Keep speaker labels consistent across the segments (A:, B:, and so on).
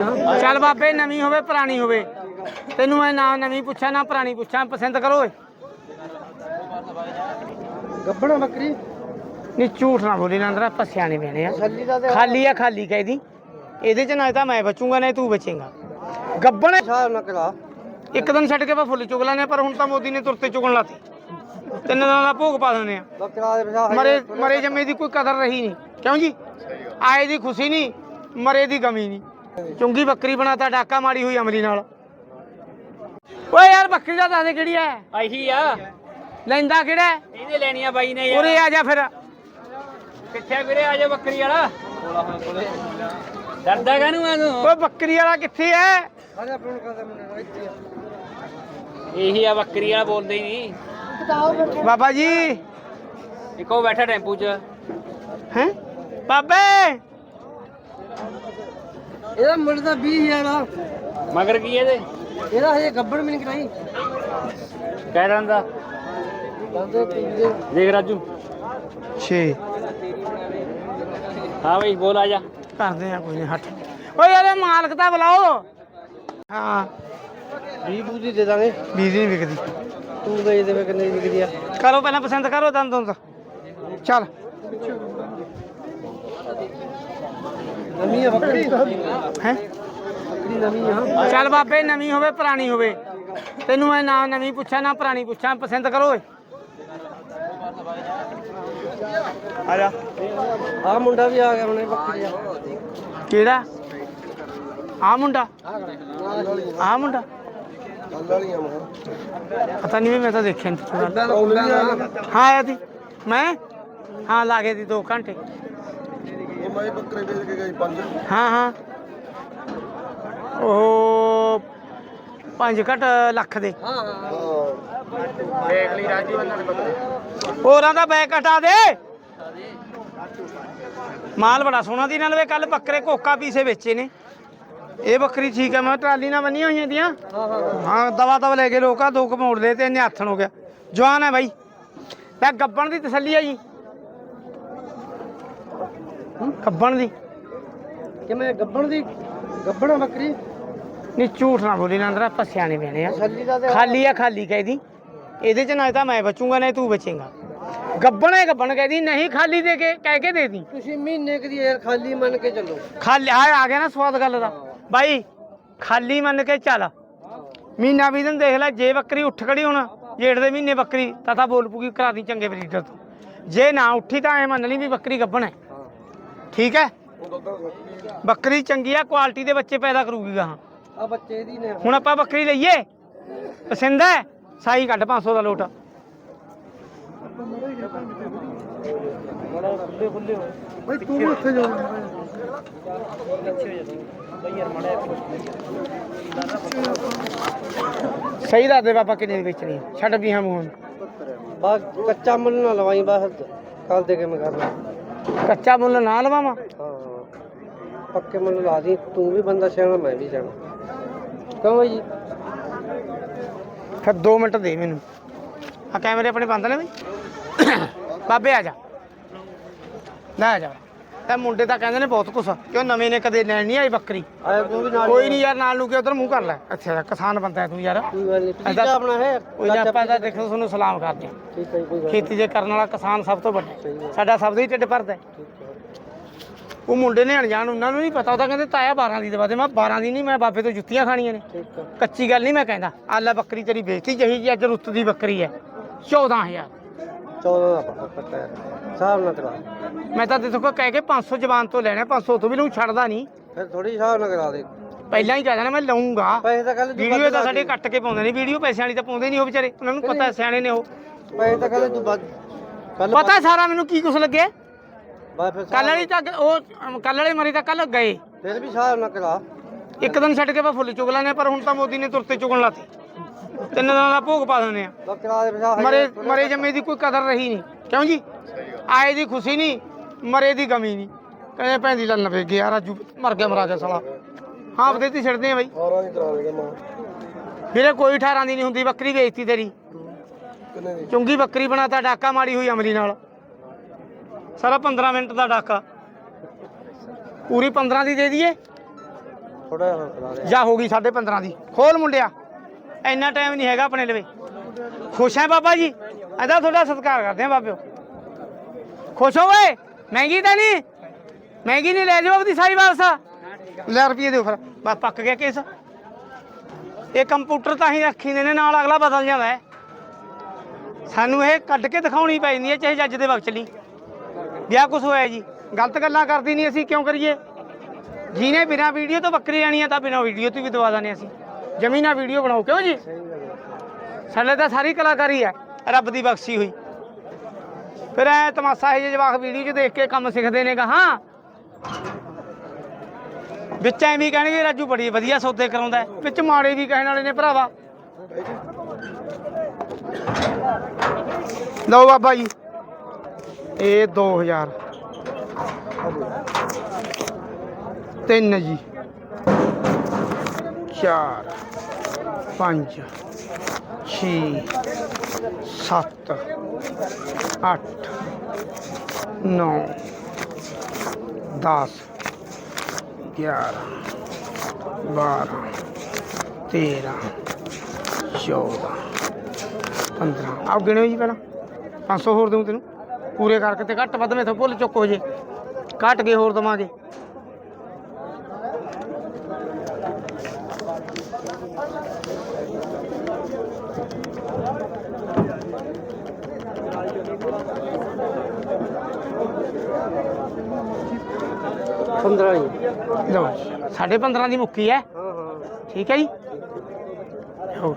A: ਚੱਲ ਬਾਬੇ ਨਵੀਂ ਹੋਵੇ ਪੁਰਾਣੀ ਹੋਵੇ। ਤੈਨੂੰ ਮੈਂ ਨਾ ਨਵੀਂ ਪੁੱਛਾਂ ਨਾ ਪੁਰਾਣੀ ਪੁੱਛਾਂ। ਪਸੰਦ ਕਰੋ ਓਏ।
B: ਗੱਬਣਾ ਬੱਕਰੀ।
A: ਨਹੀਂ ਝੂਠ ਨਾ ਬੋਲੀ ਨੰਦਰਾ ਆਪਾਂ ਸਿਆਣੇ ਬਣੇ ਆ
B: ਛੱਲੀ ਦਾ ਤੇ
A: ਖਾਲੀ ਆ ਖਾਲੀ ਕਹਿਦੀ ਇਹਦੇ ਚ ਨਾ ਤਾਂ ਮੈਂ ਬਚੂੰਗਾ ਨਾ ਤੂੰ ਬਚੇਗਾ। ਗੱਬਣ
B: ਹਿਸਾਬ ਨਾ ਕਰਾ।
A: ਇੱਕ ਦਿਨ ਛੱਡ ਕੇ ਆਪਾਂ ਫੁੱਲ ਚੁਗ ਲਾਨੇ ਪਰ ਹੁਣ ਤਾਂ ਮੋਦੀ ਨੇ ਤੁਰਤੇ ਚੁਗਣ ਲਾਤੀ। ਤਿੰਨ ਦਿਨਾਂ ਦਾ ਭੋਗ ਪਾ ਦਿੰਦੇ ਆ।
B: ਬੱਕਰਾ ਦੇ ਪਛਾ
A: ਮਰੇ ਮਰੇ ਜੰਮੇ ਦੀ ਕੋਈ ਕਦਰ ਰਹੀ ਨਹੀਂ ਕਿਉਂ ਜੀ? ਆਏ ਦੀ ਖੁਸ਼ੀ ਨਹੀਂ ਮਰੇ ਦੀ ਗਮੀ ਨਹੀਂ ਚੁੰਗੀ ਬੱਕਰੀ ਬਣਾਤਾ ਡਾਕਾ ਮਾਰੀ ਹੋਈ ਅਮਲੀ ਨਾਲ। ਓਏ ਯਾਰ ਬੱਕਰੀ ਦਾ ਦੱਸ ਦੇ ਕਿਹੜੀ ਐ
C: ਆਹੀ ਆ।
A: ਲੈਂਦਾ ਕਿਹੜਾ? ਹੈ?
C: ਇਹਦੇ ਲੈਣੀਆਂ ਬਾਈ ਨੇ ਯਾਰ।
A: ਉਰੇ ਆ ਜਾ ਫਿਰ।
C: ਕਿੱਥੇ ਵੀਰੇ? ਆ ਜਾ ਬੱਕਰੀ ਵਾਲਾ। ਡਰਦਾ ਕਾਹਨੂੰ ਆ ਤੂੰ?
A: ਓਏ ਬੱਕਰੀ ਵਾਲਾ ਕਿੱਥੇ ਐ?
C: ਇਹੀ ਆ ਬੱਕਰੀ ਵਾਲਾ ਬੋਲਦੇ ਹੀ ਨਹੀਂ।
A: ਬਾਬਾ ਜੀ।
C: ਇੱਕੋ ਬੈਠਾ ਟੈਂਪੂ 'ਚ।
A: ਹੈ? ਬਾਬੇ!
B: ਇਹਦਾ ਮੁੱਲ ਤਾਂ 20000 ਆ।
C: ਮਗਰ ਕੀ ਇਹਦੇ?
B: ਇਹਦਾ ਹਜੇ ਗੱਬਣ ਵੀ ਨਹੀਂ ਕਰਾਈ।
C: ਕਹਿ ਦਿੰਦਾ
B: ਪੀਂਦੇ
C: ਦੇਖ ਰਾਜੂ।
A: 6
C: ਹਾਂ ਬਈ ਬੋਲ ਆ ਜਾ।
A: ਕਰਦੇ ਆ ਕੋਈ ਨਹੀਂ ਹੱਟ। ਓਏ ਯਾਰ ਇਹ ਮਾਲਕ ਤਾਂ ਬੁਲਾਓ। ਹਾਂ।
B: 20 ਬੂਦੀ ਦੇ ਦਾਂਗੇ।
A: ਬੀਜ ਨਹੀਂ ਵਿਕਦੀ।
B: ਤੂੰ ਵੇਚ ਦੇਵੇਂ ਕਿੰਨੇ ਦੀ ਵਿਕਦੀ ਆ?
A: ਕਰੋ ਪਹਿਲਾਂ ਪਸੰਦ ਕਰੋ ਦੰਦ ਦੰਦ ਚੱਲ।
B: ਨਵੀਂ ਆ ਬੱਕਰੀ?
A: ਹੈ?
B: ਬੱਕਰੀ ਨਵੀਂ ਆ।
A: ਚੱਲ ਬਾਬੇ ਨਵੀਂ ਹੋਵੇ ਪੁਰਾਣੀ ਹੋਵੇ। ਤੈਨੂੰ ਮੈਂ ਨਾ ਨਵੀਂ ਪੁੱਛਾਂ ਨਾ ਪੁਰਾਣੀ ਪੁੱਛਾਂ। ਪਸੰਦ ਕਰੋ ਓਏ। ਆ ਜਾ।
B: ਆ ਮੁੰਡਾ ਵੀ ਆ ਗਿਆ ਹੁਣੇ ਬੱਕਰੀ ਆ
A: ਕਿਹੜਾ? ਆ ਮੁੰਡਾ? ਆ ਮੁੰਡਾ? ਪਤਾ ਨਹੀਂ ਵੀ ਮੈਂ ਤਾਂ ਦੇਖਿਆ ਨਹੀਂ ਹਾਂ ਆਇਆ ਸੀ। ਮੈਂ? ਹਾਂ ਲਾਗੇ ਦੀ 2 ਘੰਟੇ।
B: ਮਾਈ ਬੱਕਰੇ ਵੇਚ ਕੇ ਗਈ ਪੰਜ।
A: ਹਾਂ ਹਾਂ। ਉਹ ਪੰਜ ਘਟ ਲੱਖ ਦੇ।
B: ਹਾਂ। ਹਾਂ
C: ਦੇਖ ਲਈ ਰਾਜੂ ਦੇ ਬੱਕਰੇ
A: ਹੋਰਾਂ ਦਾ ਬੈਕ ਹਟਾ ਦੇ। ਮਾਲ ਬੜਾ ਸੋਹਣਾ ਦੀ ਨਾਲ ਵੇ ਕੱਲ ਬੱਕਰੇ ਕੋਕਾ ਪੀਸੇ ਵੇਚੇ ਨੇ। ਇਹ ਬੱਕਰੀ ਠੀਕ ਹੈ ਮੈਂ ਟਰਾਲੀ ਨਾਲ ਬੰਨੀਆਂ ਹੋਈਆਂ ਦੀਆਂ
B: ਹਾਂ ਹਾਂ
A: ਹਾਂ। ਦਵਾ ਦਵਾ ਲੈ ਕੇ ਲੋਕਾ ਦੋ ਕਮੋੜ ਲਏ ਤੇ ਇਹਨੇ ਹੱਥਣ ਹੋ ਗਿਆ। ਜਵਾਨ ਹੈ ਬਾਈ। ਲੈ ਗੱਬਣ ਦੀ ਤਸੱਲੀ ਆ ਜੀ। ਗੱਬਣ ਦੀ।
B: ਕਿਵੇਂ ਗੱਬਣ ਦੀ? ਗੱਬਣਾ ਬੱਕਰੀ?
A: ਨਹੀਂ ਝੂਠ ਨਾ ਬੋਲੀ ਨੰਦਰਾ ਆਪਾਂ ਸਿਆਣੇ ਬਣੇ ਆ।
B: ਛੱਲੀ ਦਾ ਤੇ
A: ਖਾਲੀ ਆ ਖਾਲੀ ਕਹਿਦੀ। ਇਹਦੇ ਚ ਨਾ ਤਾਂ ਮੈਂ ਬਚੂੰਗਾ ਨਾ ਤੂੰ ਬਚੇਗਾ। ਗੱਬਣ ਗੱਬਣ ਕਹਿਦੀ ਨਹੀਂ ਖਾਲੀ ਦੇ ਕੇ ਕਹਿ ਕੇ ਦੇ ਦੀ।
B: ਤੁਸੀਂ ਮਹੀਨੇ ਕਦੀ ਯਾਰ ਖਾਲੀ ਮੰਨ ਕੇ ਚੱਲੋ।
A: ਖਾਲੀ ਆ ਆ ਗਿਆ ਨਾ ਸਵਾਦ ਗੱਲ ਦਾ। ਬਾਈ ਖਾਲੀ ਮੰਨ ਕੇ ਚੱਲ। ਮਹੀਨਾ ਵੀ ਦਿਨ ਦੇਖ ਲੈ ਜੇ ਬੱਕਰੀ ਉੱਠ ਖੜੀ ਹੁਣ ਜੇਠ ਦੇ ਮਹੀਨੇ ਬੱਕਰੀ ਤਾਂ ਤਾਂ ਬੋਲ ਪੂਗੀ ਕਰਾ ਦੀ ਚੰਗੇ ਬਰੀਡਰ ਤੋਂ। ਜੇ ਨਾ ਉੱਠੀ ਤਾਂ ਐ ਮੰਨ ਲਈ ਵੀ ਬੱਕਰੀ ਗੱਬਣ ਹੈ। ਠੀਕ ਹੈ? ਬੱਕਰੀ ਚੰਗੀ ਆ ਕੁਆਲਿਟੀ ਦੇ ਬੱਚੇ ਪੈਦਾ ਕਰੂਗੀ ਗਾਹਾਂ।
B: ਆ ਬੱਚੇ ਦੀ ਨੇ।
A: ਹੁਣ ਆਪਾਂ ਬੱਕਰੀ ਲਈਏ। ਪਸੰਦ ਹੈ? ਸਾਈ ਕੱਢ 500 ਦਾ ਲੋਟ।
B: ਬਈ ਤੂੰ ਉੱਥੇ ਜਾ
A: ਸਹੀ ਦੱਸ ਦੇ ਬਾਬਾ ਕਿੰਨੇ ਦੀ ਵੇਚਣੀ ਹੈ? ਛੱਡ ਵੀ ਹਾਂ ਮੂੰਹ
B: ਬਾ ਕੱਚਾ ਮੁੱਲ ਨਾ ਲਵਾਈ ਬਸ। ਕੱਲ ਦੇ ਕਿਵੇਂ ਕਰਨਾ
A: ਕੱਚਾ ਮੁੱਲ ਨਾ ਲਵਾਵਾਂ?
B: ਹਾਂ। ਪੱਕੇ ਮੁੱਲ ਲਾ ਦੀ ਤੂੰ ਵੀ ਬੰਦਾ ਸਿਆਣਾ ਮੈਂ ਵੀ ਸਿਆਣਾ। ਕਿਉਂ ਜੀ?
A: ਫਿਰ 2 ਮਿੰਟ ਦੇ ਮੈਨੂੰ। ਆ ਕੈਮਰੇ ਆਪਣੇ ਬੰਦ ਨੇ ਬਈ। ਬਾਬੇ ਆ ਜਾ। ਲੈ ਆ ਜਾ। ਇਹ ਮੁੰਡੇ ਤਾਂ ਕਹਿੰਦੇ ਨੇ ਬਹੁਤ ਕੁਛ। ਕਿਉਂ ਨਵੇਂ ਨੇ ਕਦੇ ਲੈਣ ਨਹੀਂ ਆਈ ਬੱਕਰੀ?
B: ਆਇਆ ਤੂੰ ਵੀ ਨਾਲ
A: ਕੋਈ ਨਹੀਂ ਯਾਰ ਨਾਲ ਨੂੰ ਕਿ ਉਧਰ ਮੂੰਹ ਕਰ ਲੈ? ਅੱਛਾ ਕਿਸਾਨ ਬੰਦਾ ਹੈ ਤੂੰ ਯਾਰ।
B: ਕੋਈ ਗੱਲ ਨਹੀਂ ਪੀਜਾ ਆਪਣਾ ਹੈ।
A: ਕੋਈ ਨਾ ਆਪਾਂ ਤਾਂ ਦੇਖੋ ਤੁਹਾਨੂੰ ਸਲਾਮ ਕਰਦੇ ਹਾਂ।
B: ਠੀਕ ਹੈ ਜੀ, ਕੋਈ ਗੱਲ
A: ਖੇਤੀ ਜੇ ਕਰਨ ਵਾਲਾ ਕਿਸਾਨ ਸਭ ਤੋਂ ਵੱਡਾ
B: ਸਹੀ
A: ਹੈ।
B: ਹੈ।
A: ਸਾਡਾ ਸਭ ਦਾ ਹੀ ਢਿੱਡ ਭਰਦਾ ਹੈ।
B: ਠੀਕ ਹੈ
A: ਉਹ ਮੁੰਡੇ ਨੇ ਅਣਜਾਣ ਉਹਨਾਂ ਨੂੰ ਨਹੀਂ ਪਤਾ। ਉਹ ਤਾਂ ਕਹਿੰਦੇ ਤਾਇਆ 12 ਦੀ ਦਵਾ ਦੇ। ਮੈਂ 12 ਦੀ ਨਹੀਂ ਮੈਂ ਬਾਬੇ ਤੋਂ ਜੁੱਤੀਆਂ ਖਾਣੀਆਂ ਨੇ।
B: ਠੀਕ ਹੈ
A: ਕੱਚੀ ਗੱਲ ਨਹੀਂ ਮੈਂ ਕਹਿੰਦਾ। ਆਲਾ ਬੱਕਰੀ ਤੇਰੀ ਵੇਚਤੀ ਜਹੀ ਜੀ ਅੱਜ ਰੁੱਤ ਦੀ ਬੱਕਰੀ ਹੈ। 14000
B: 14 ਦਾ ਪੱਕਾ ਹੈ। ਹਿਸਾਬ ਨਾ ਕਰਾ।
A: ਮੈਂ ਤਾਂ ਦੇਖੋ ਕੋ ਕਹਿ ਕੇ 500 ਜ਼ਬਾਨ ਤੋਂ ਲੈਣਾ 500 ਤੋਂ ਵੀ ਲਊ ਛੱਡਦਾ ਨਹੀਂ।
B: ਫਿਰ ਥੋੜੀ ਹਿਸਾਬ ਨਾ ਕਰਾ ਦੇ।
A: ਪਹਿਲਾਂ ਹੀ ਕਹਿ ਦੇਣਾ ਮੈਂ ਲਊਂਗਾ।
B: ਪੈਸੇ ਤਾਂ ਕੱਲ
A: ਵੀਡੀਓ ਤਾਂ ਸਾਡੇ ਕੱਟ ਕੇ ਪਾਉਂਦੇ ਨੇ ਵੀਡੀਓ ਪੈਸਿਆਂ ਵਾਲੀ ਤਾਂ ਪਾਉਂਦੇ ਨਹੀਂ ਉਹ ਵਿਚਾਰੇ। ਉਹਨਾਂ ਨੂੰ ਪਤਾ ਸਿਆਣੇ ਨੇ ਉਹ।
B: ਪੈਸੇ ਤਾਂ ਕੱਲ ਤੂੰ ਕੱਲ
A: ਪਤਾ ਸਾਰਾ ਮੈਨੂੰ ਕੀ ਕੁਛ ਲੱਗੇ? ਕੱਲ ਵਾਲੀ ਤਾਂ ਉਹ ਕੱਲ ਵਾਲੇ ਮਰੀ ਤਾਂ ਕੱਲ ਗਏ।
B: ਫਿਰ ਵੀ ਹਿਸਾਬ ਨਾ ਕਰਾ।
A: ਇੱਕ ਦਿਨ ਛੱਡ ਕੇ ਆਪਾਂ ਫੁੱਲ ਚੁਗ ਲਾਨੇ ਪਰ ਹੁਣ ਤਾਂ ਮੋਦੀ ਨੇ ਤੁਰਤੇ ਚੁਗਣ ਲਾਤੀ। ਤਿੰਨ ਦਿਨਾਂ ਦਾ ਭੋਗ ਪਾ ਦਿੰਦੇ ਆ ਮਰੇ ਮਰੇ ਜੰਮੇ ਦੀ ਕੋਈ ਕਦਰ ਰਹੀ ਨਹੀਂ। ਕਿਉਂ ਜੀ? ਆਏ ਦੀ ਖੁਸ਼ੀ ਨਹੀਂ। ਮਰੇ ਦੀ ਗਮੀ ਨਹੀਂ। ਕਹਿੰਦੇ ਭੈਂਦੀ ਲੰਨ ਵੇ ਗਿਆ ਰਾਜੂ ਮਰ ਗਿਆ ਮਰਾ ਗਿਆ ਸਾਲਾ। ਹਾਂ ਬਦੇ ਤੀ ਛੱਡਦੇ ਆ ਬਾਈ।
B: 12 ਦੀ ਕਰਾ ਦੇਗਾ ਮਾਂ।
A: ਵੀਰੇ ਕੋਈ 18 ਦੀ ਨਹੀਂ ਹੁੰਦੀ ਬੱਕਰੀ ਵੇਚਤੀ ਤੇਰੀ।
B: ਕਿੰਨੇ ਦੀ?
A: ਚੁੰਗੀ ਬੱਕਰੀ ਬਣਾਤਾ ਡਾਕਾ ਮਾਰੀ ਹੋਈ ਅਮਲੀ ਨਾਲ। ਸਾਰਾ 15 ਮਿੰਟ ਦਾ ਡਾਕਾ। ਪੂਰੀ 15 ਦੀ ਦੇ ਦਈਏ।
B: ਥੋੜਾ ਹੋਰ ਦੇ।
A: ਜਾਂ ਹੋ ਗਈ 15.5 ਦੀ। ਖੋਲ ਮੁੰਡਿਆ। ਇੰਨਾ ਟਾਈਮ ਨਹੀਂ ਹੈਗਾ ਆਪਣੇ ਲਵੇ। ਖੁਸ਼ ਹੈ ਬਾਬਾ ਜੀ? ਇਹਦਾ ਤੁਹਾਡਾ ਸਤਿਕਾਰ ਕਰਦੇ ਆ ਬਾਬਿਓ। ਖੁਸ਼ ਹੋ ਓਏ ਮਹਿੰਗੀ ਤਾਂ ਨਹੀਂ। ਮਹਿੰਗੀ ਨਹੀਂ, ਲੈ ਜਾਓ ਆਪਦੀ ਸਾਈ ਵਾਪਸ। ਲੈ ਰੁਪਏ ਦਿਓ ਫਿਰ। ਬਸ ਪੱਕ ਗਿਆ ਕੇਸ। ਇਹ ਕੰਪਿਊਟਰ ਤਾਂ ਹੀ ਰੱਖੀਦੇ ਨੇ ਨਾਲ ਅਗਲਾ ਬਦਲ ਜਾਂਦਾ ਹੈ। ਸਾਨੂੰ ਇਹ ਕੱਢ ਕੇ ਦਿਖਾਉਣੀ ਪੈਂਦੀ ਹੈ, ਚਾਹੇ ਜੱਜ ਦੇ ਵਕਤ ਲਈ। ਵਿਆਹ ਕੁਛ ਹੋਇਆ ਜੀ। ਗਲਤ ਗੱਲਾਂ ਕਰਦੀ ਨਹੀਂ ਅਸੀਂ, ਕਿਉਂ ਕਰੀਏ? ਜਿਹਨੇ ਬਿਨਾ ਵੀਡੀਓ ਤੋਂ ਬੱਕਰੀ ਆਣੀ ਆ ਤਾਂ ਬਿਨਾ ਵੀਡੀਓ ਤੋਂ ਵੀ ਦਵਾ ਦਾਨੇ ਅਸੀਂ। ਜਮੀਨਾ ਵੀਡੀਓ ਬਣਾਓ, ਕਿਉਂ ਜੀ? ਸਾਡੇ ਤਾਂ ਸਾਰੀ ਕਲਾਕਾਰੀ ਹੈ, ਰੱਬ ਦੀ ਬਖਸ਼ੀ ਹੋਈ। ਫਿਰ ਐ ਤਮਾਸ਼ਾ ਇਹ ਜਿਹੇ ਵੀਡੀਓ 'ਚ ਦੇਖ ਕੇ ਕੰਮ ਸਿੱਖਦੇ ਨੇ ਹਾਂ ਵਿੱਚ ਐਵੇਂ ਹੀ ਕਹਿਣਗੇ ਰਾਜੂ ਬੜੀ ਵਧੀਆ ਸੌਦੇ ਕਰਾਉਂਦਾ ਵਿੱਚ ਮਾੜੇ ਵੀ ਕਹਿਣ ਵਾਲੇ ਨੇ ਭਰਾਵਾ। ਲਓ ਬਾਬਾ ਜੀ। ਇਹ 2000 ਤਿੰਨ ਜੀ। ਚਾਰ। ਪੰਜ, ਛੇ, ਸੱਤ, ਅੱਠ, ਨੌ 10 11 12 13 14 15 ਆਓ ਗਿਣੋ ਜੀ ਪਹਿਲਾਂ। 500 ਹੋਰ ਦਊਂ ਤੈਨੂੰ। ਪੂਰੇ ਕਰਕੇ ਤੇ ਘੱਟ ਵੱਧ ਮੇਥੋਂ ਭੁੱਲ ਚੁੱਕ ਹੋ ਜੇ। ਘੱਟ ਗਏ ਹੋਰ ਦਵਾਂਗੇ।
B: ਪੰਦਰਾਂ ਹੀ
A: ਲਓ ਸਾਢੇ 15 ਦੀ ਮੁੱਕੀ ਹੈ। ਠੀਕ ਹੈ ਜੀ। ਹੋ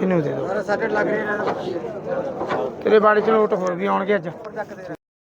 A: ਇਹਨੂੰ ਦੇ ਦਿਓ।
B: ਸਾਡੇ ਲੱਗ ਰਿਹਾ
A: ਤੇਰੇ ਬਾੜੇ ਚ ਨੋਟ ਹੋਰ ਵੀ ਆਉਣਗੇ ਅੱਜ।